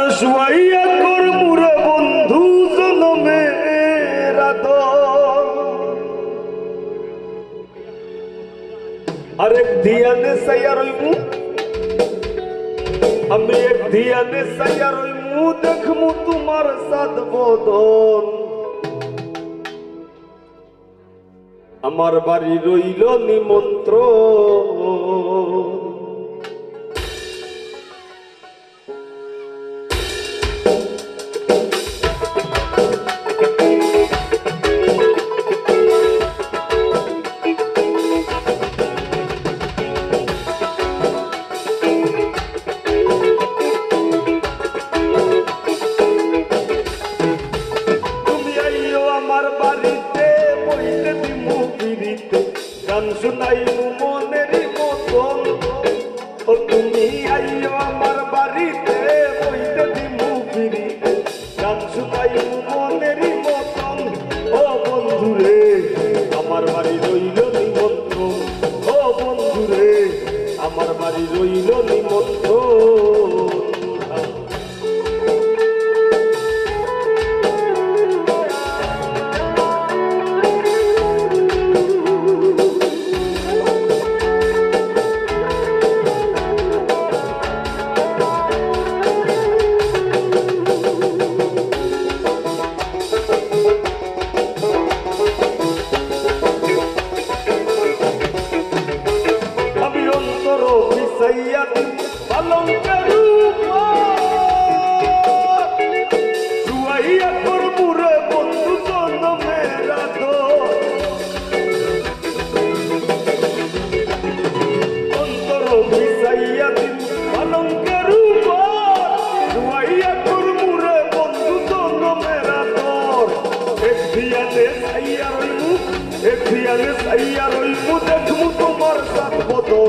আর শুয়াইয়া কর মুরে বন্ধু জনমে রাত আরেক ধিয়ানে সাইয়ার মু আমি এক ধিয়ানে সাইয়ার মু দেখমু তোমার সাদ বদন। আমার বাড়ি রইল নিমন্ত্রণ। গান শুনাইমু মনের মতন। ও তুমি আইও আমার বাড়িতে বইতে দিমু ফিরি গান শুনাই মনের মতন। ও বন্ধুরে, আমার বাড়ি রইল নিমন্ত্রণ। ও বন্ধুরে, আমার বাড়ি রইল পিসাইয়া পালঙ্কের শুয়াইয়া তোর মুরে বন্ধু জন্মে রাত অন্তর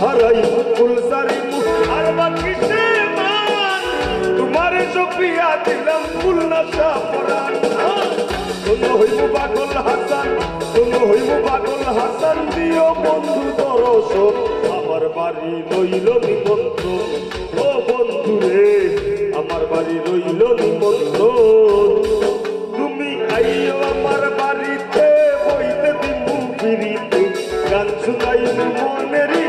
হারাই জারি আর বাকি সে মান। তোমার সপিয়া দিলাম খুলনা পরাণ শোনো হইব পাগল হাসান, শোনো হইব পাগল হাসান, দিও বন্ধু দরশন। আমার বাড়ি রইল নিমন্ত্রণ। গান শুনাই মনেরই